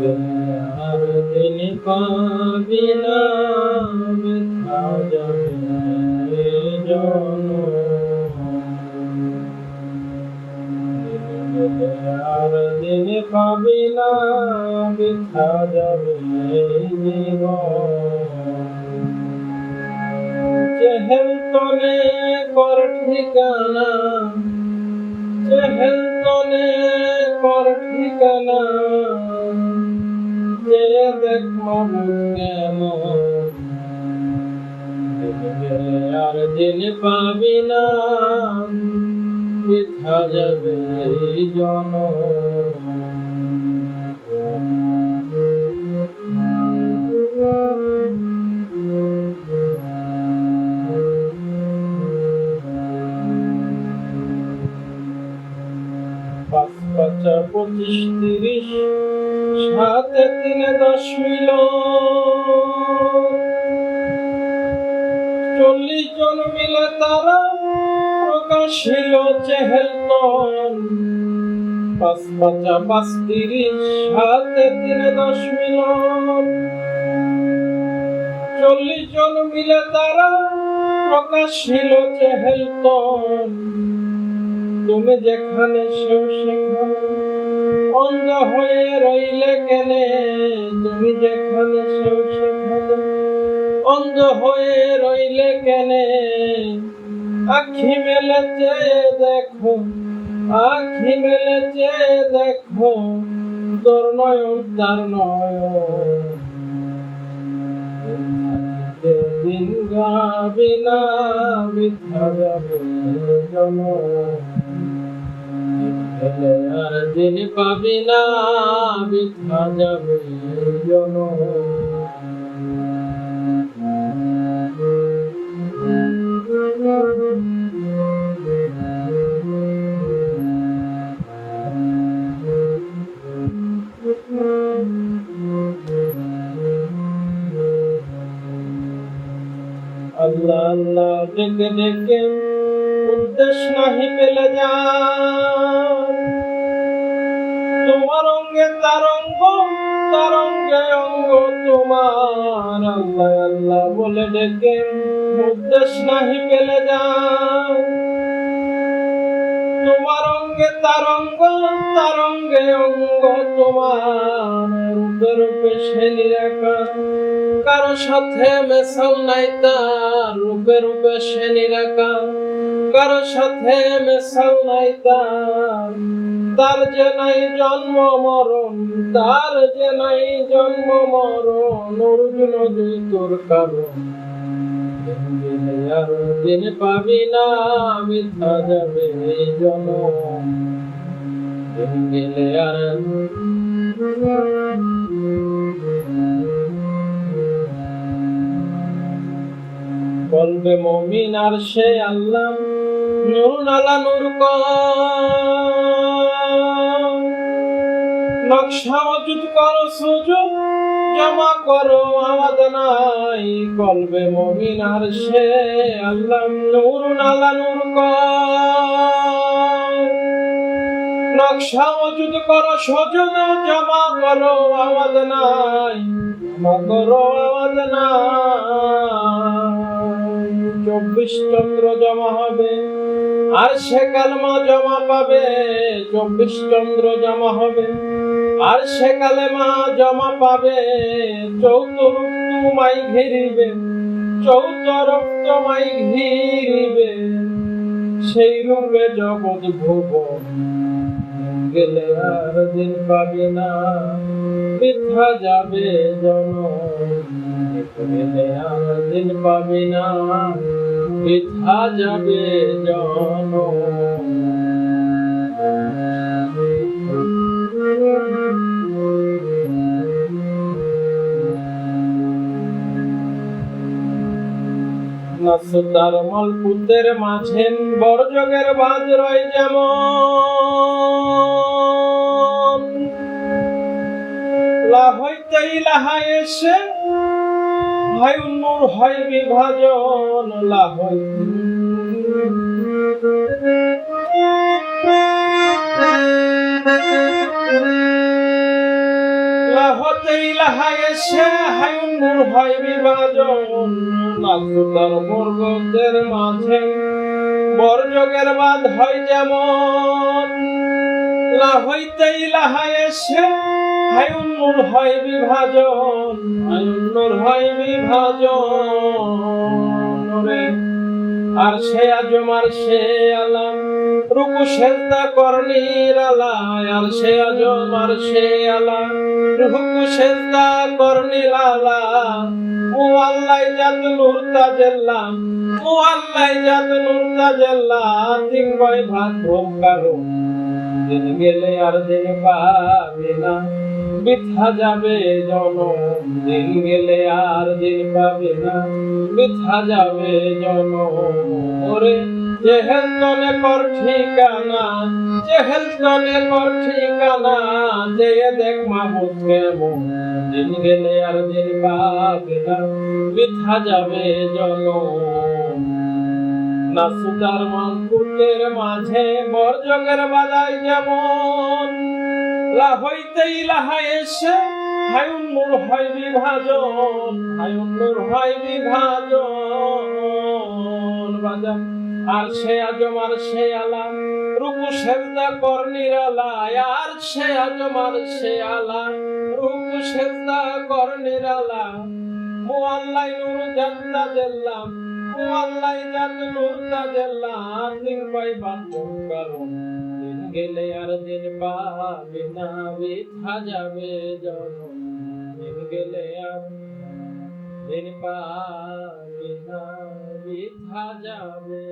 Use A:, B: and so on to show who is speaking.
A: যাবে দিন পাবি না আর দিন পাবি না বৃথা যাবে চেহেল তনে কর ঠিকানা চেহেল তনে কর ঠিকানা যে দেখ মাবুদ কেমন আর দিন পাবি না যাবে এই পাঁচ পাঁচা পঁচিশ তিরিশ সাতে তিনে দশ মিল চল্লিশ জন মিলে তারা প্রকাশিল চেহেলতন পাঁচ পাঁচা পাঁচ তিরিশ সাতে তিনে দশ মিলন। চল্লিশ জন মিলে তারা প্রকাশিল চেহেলতন তুমি যেখানে সেও সেখানে অন্ধ হয়ে রইলে কেনে তুমি যেখানে সেও সেখানে। অন্ধ হয়ে রইলে কেনে? আখি মেলে চেয়ে দেখো। আখি মেলে চেয়ে দেখো। তোর নয়ন, তার নয়ন। দিন গাবি না বৃথা যাবে জন গেলে আর দিন পাবি না বৃথা যাবে জন আল্লাহ আল্লাহ ডেকে ডেকে উদ্দেশ্য নাহি পেলে যা তোমার অঙ্গে তার অঙ্গ, তার অঙ্গে অঙ্গ তোমার। আল্লাহ আল্লাহ বলে ডেকে, উদ্দেশ্য নাহি পেলে যা তোমার অঙ্গে তার অঙ্গ তার অঙ্গে তোমার রূপে সে নিরাকার। কারও সাথে মেশাল নাই তার রূপে রূপে সে নিরাকার। কারও সাথে মেশাল নাই তার তার যে নাই জন্ম মরণ, তার যে নাই জন্ম মরণ, অর্জুন দুই তোর কারণ। দিন পাবি না মিথ্যা যাবে জনম দিন গেলে আর বলবে মমিন আর সে আল্লাহ নূর নালা নূর নকশা মজুদ করো সুযোগ। জমা করো আওয়াজ নাই কলবে মমিন আর সে। আল্লাহ নূর, নালা নূর নকশা মজুদ করো সুযোগ জমা করো আওয়াজ নাই জমা করো আওয়াজ নাই। চব্বিশ চন্দ্র জমা হবে। আর সে কালমা জমা পাবে, চব্বিশ চন্দ্র জমা হবে। আর সে কালেমা জমা পাবে চৌতরূপ তোমায় ঘিরিবে চৌতরূপ তোমায় ঘিরিবে। সেই রূপে জগৎ ভুবন, গেলে আর দিন পাবে না। বৃথা যাবে জন গেলে আর দিন পাবে না। বৃথা যাবে জন। নাসতার মলপুতের মাঝে বরজগের বাজ রয় যেমন। লা হইতেই লাহা এসে হয় উন্মূর, হয় বিভাজন লা হইতে লা লাহা এসে হায়ুন নূর হয় বিভাজন লাখুতার বর্গদের মাঝে। বরযোগের বাদ হয় যেমন লা হইতেই লাহা এসে হায়ুন নূর হয় বিভাজন হায়ুন নূর হয় বিভাজন। আর সে আজম আর সে আলাম, রুকু সেজদা করনির আলায়। আর সে আজম আর সে আলা রুকু সেজদা করনির আলা ও আল্লাহ জাত নূর তাজেল্লাম ও আল্লাহ জাত নূর তাজেল্লাম তিন বয় ভাত ভোগ দিন গেলে আর দিন পাবে না, বৃথা যাবে জনম দিন গেলে আর দিন পাবে না, বৃথা যাবে জনম ওরে চেহেল তনে কর ঠিকানা চেহেল তনে কর ঠিকানা যে দেখ মাহবুব কেমন দিন, গেলে আর দিন পাবে না, বৃথা যাবে জনম নাসুদার মাঙ্কুলের মাঝে বরজগের বাদাই যেমন। লা হইতেই লাহা এসে হায়ুন নূর হয় বিভাজন, হায়ুন নূর হয় বিভাজন। বাজান আর সে আজম সে আলাম রূপু সেজদা কর নিরালায়। আর সে আজম, আর সে আলা রূপু সেজদা কর নিরালা মুআল্লাই নূর জান্না জেল্লাম। মুআল্লাই জান নূর তাজেল্লাম দিন পাই বাত কারণ গেলে আর দিন পাবে না, বৃথা যাবে জনম। দিন গেলে আর দিন পাবে না, বৃথা যাবে।